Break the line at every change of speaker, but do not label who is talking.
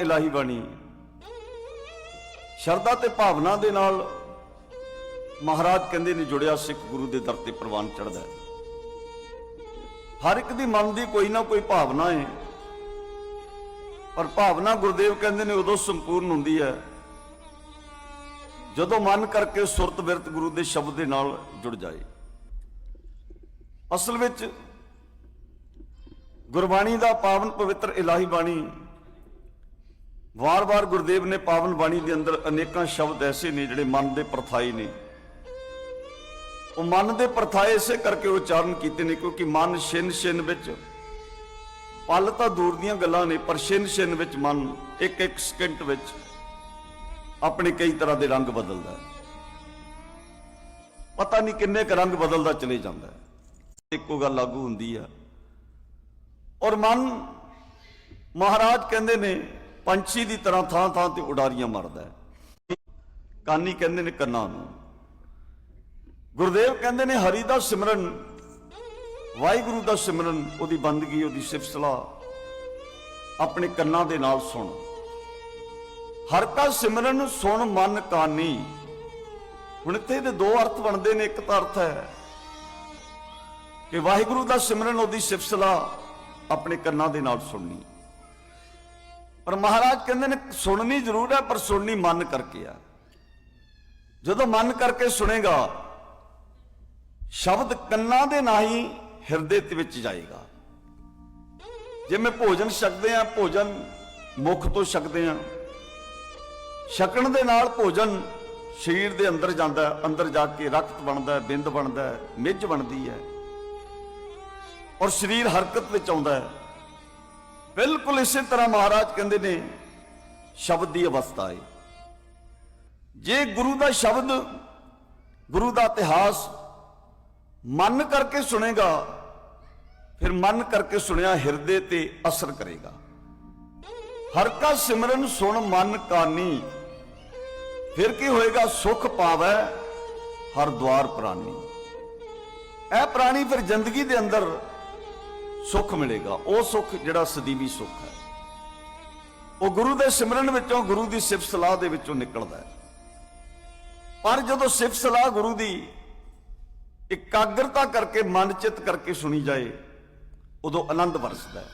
ਇਲਾਹੀ ਬਾਣੀ। ਸ਼ਰਧਾ ਤੇ ਭਾਵਨਾ ਦੇ ਨਾਲ ਮਹਾਰਾਜ ਕਹਿੰਦੇ ਨੇ, ਜੁੜਿਆ ਸਿੱਖ ਗੁਰੂ ਦੇ ਦਰ ਤੇ ਪ੍ਰਵਾਨ ਚੜਦਾ ਹਰ ਇੱਕ ਦੀ ਮਨ ਦੀ ਕੋਈ ਨਾ ਕੋਈ ਭਾਵਨਾ ਹੈ। ਪਰ ਭਾਵਨਾ ਗੁਰਦੇਵ ਕਹਿੰਦੇ ਨੇ, ਉਦੋਂ ਸੰਪੂਰਨ ਹੁੰਦੀ ਹੈ ਜਦੋਂ ਮਨ ਕਰਕੇ ਸੁਰਤ ਬਿਰਤ ਗੁਰੂ ਦੇ ਸ਼ਬਦ ਦੇ ਨਾਲ ਜੁੜ ਜਾਏ। ਅਸਲ ਵਿੱਚ ਗੁਰਬਾਣੀ ਦਾ ਪਾਵਨ ਪਵਿੱਤਰ ਇਲਾਹੀ ਬਾਣੀ ਵਾਰ-ਵਾਰ ਗੁਰਦੇਵ ਨੇ ਪਾਵਨ ਬਾਣੀ ਦੇ ਅੰਦਰ ਅਨੇਕਾਂ ਸ਼ਬਦ ਐਸੇ ਨੇ ਜਿਹੜੇ ਮਨ ਦੇ ਪਰਥਾਈ ਨੇ। ਉਹ ਮਨ ਦੇ ਪਰਥਾਏ ਇਸੇ ਕਰਕੇ ਉਚਾਰਨ ਕੀਤੇ ਨੇ ਕਿਉਂਕਿ ਮਨ ਛਿਨ ਛਿਨ ਵਿੱਚ ਪਲ ਤਾਂ ਦੂਰ ਦੀਆਂ ਗੱਲਾਂ ਨੇ, ਪਰ ਛਿਨ ਛਿਨ ਵਿੱਚ ਮਨ ਇੱਕ ਇੱਕ ਸਕਿੰਟ ਵਿੱਚ ਆਪਣੇ ਕਈ ਤਰ੍ਹਾਂ ਦੇ ਰੰਗ ਬਦਲਦਾ ਹੈ। ਪਤਾ ਨਹੀਂ ਕਿੰਨੇ ਕੁ ਰੰਗ ਬਦਲਦਾ ਚਲੇ ਜਾਂਦਾ ਹੈ। ਇੱਕੋ ਗੱਲ ਲਾਗੂ ਹੁੰਦੀ ਆ। ਔਰ ਮਨ ਮਹਾਰਾਜ ਕਹਿੰਦੇ ਨੇ ਪੰਛੀ ਦੀ ਤਰ੍ਹਾਂ ਥਾਂ ਥਾਂ ਤੇ ਉਡਾਰੀਆਂ ਮਾਰਦਾ ਹੈ। ਕਾਨੀ ਕਹਿੰਦੇ ਨੇ ਕੰਨਾਂ ਨੂੰ। ਗੁਰਦੇਵ ਕਹਿੰਦੇ ਨੇ ਹਰੀ ਦਾ ਸਿਮਰਨ, ਵਾਹਿਗੁਰੂ ਦਾ ਸਿਮਰਨ, ਉਹਦੀ ਬੰਦਗੀ, ਉਹਦੀ ਸਿਫਤ ਸਲਾਹ। ਆਪਣੇ ਕੰਨਾਂ ਦੇ ਨਾਲ ਸੁਣ। ਹਰ ਕਾ ਸਿਮਰਨ ਸੁਣ ਮਨ ਕਾਨੀ। ਹੁਣ ਇੱਥੇ ਦੇ ਦੋ ਅਰਥ ਬਣਦੇ ਨੇ। ਇੱਕ ਤਾਂ ਅਰਥ ਹੈ ਕਿ ਵਾਹਿਗੁਰੂ ਦਾ ਸਿਮਰਨ, ਉਹਦੀ ਸਿਫਤ ਸਲਾਹ ਆਪਣੇ ਕੰਨਾਂ ਦੇ ਨਾਲ ਸੁਣਨੀ। ਪਰ ਮਹਾਰਾਜ ਕਹਿੰਦੇ ਨੇ, ਸੁਣਨੀ ਜ਼ਰੂਰ ਹੈ, ਪਰ ਸੁਣਨੀ ਮਨ ਕਰਕੇ ਆ। ਜਦੋਂ ਮਨ ਕਰਕੇ ਸੁਣੇਗਾ, ਸ਼ਬਦ ਕੰਨਾਂ ਦੇ ਨਹੀਂ ਹਿਰਦੇ ਦੇ ਵਿੱਚ ਜਾਏਗਾ। ਜੇ ਮੈਂ ਭੋਜਨ ਛਕਦੇ ਆ ਭੋਜਨ ਮੁਖ ਤੋਂ ਛਕਦੇ ਆ ਛਕਣ ਦੇ ਨਾਲ ਭੋਜਨ ਸਰੀਰ ਦੇ ਅੰਦਰ ਜਾਂਦਾ ਅੰਦਰ ਜਾ ਕੇ ਰਕਤ ਬਣਦਾ ਬਿੰਦ ਬਣਦਾ ਮਿੱਝ ਬਣਦੀ ਹੈ। ਔਰ ਸਰੀਰ ਹਰਕਤ ਵਿੱਚ ਆਉਂਦਾ ਹੈ। ਬਿਲਕੁਲ ਇਸੇ ਤਰ੍ਹਾਂ ਮਹਾਰਾਜ ਕਹਿੰਦੇ ਨੇ, ਸ਼ਬਦ ਦੀ ਅਵਸਥਾ ਹੈ ਜੇ ਗੁਰੂ ਦਾ ਸ਼ਬਦ, ਗੁਰੂ ਦਾ ਇਤਿਹਾਸ ਮਨ ਕਰਕੇ ਸੁਣੇਗਾ, ਫਿਰ ਮਨ ਕਰਕੇ ਸੁਣਿਆ ਹਿਰਦੇ ਤੇ ਅਸਰ ਕਰੇਗਾ। ਹਰ ਕਾ ਸਿਮਰਨ ਸੁਣ ਮਨ ਕਾਨੀ, ਫਿਰ ਕੀ ਹੋਏਗਾ ਸੁਖ ਪਾਵੈ ਹਰ ਦਵਾਰ ਪ੍ਰਾਨੀ। ਇਹ ਪ੍ਰਾਣੀ ਫਿਰ ਜ਼ਿੰਦਗੀ ਦੇ ਅੰਦਰ ਸੁੱਖ ਮਿਲੇਗਾ, ਉਹ ਸੁੱਖ ਜਿਹੜਾ ਸਦੀਵੀ ਸੁੱਖ ਹੈ। ਉਹ ਗੁਰੂ ਦੇ ਸਿਮਰਨ ਵਿੱਚੋਂ ਗੁਰੂ ਦੀ ਸਿਫਤ ਸਲਾਹ ਦੇ ਵਿੱਚੋਂ ਨਿਕਲਦਾ ਹੈ। ਪਰ ਜਦੋਂ ਸਿਫਤ ਸਲਾਹ ਗੁਰੂ ਦੀ ਇਕਾਗਰਤਾ ਕਰਕੇ, ਮਨ ਚਿੱਤ ਕਰਕੇ ਸੁਣੀ ਜਾਏ, ਉਦੋਂ ਆਨੰਦ ਵਰਸਦਾ ਹੈ।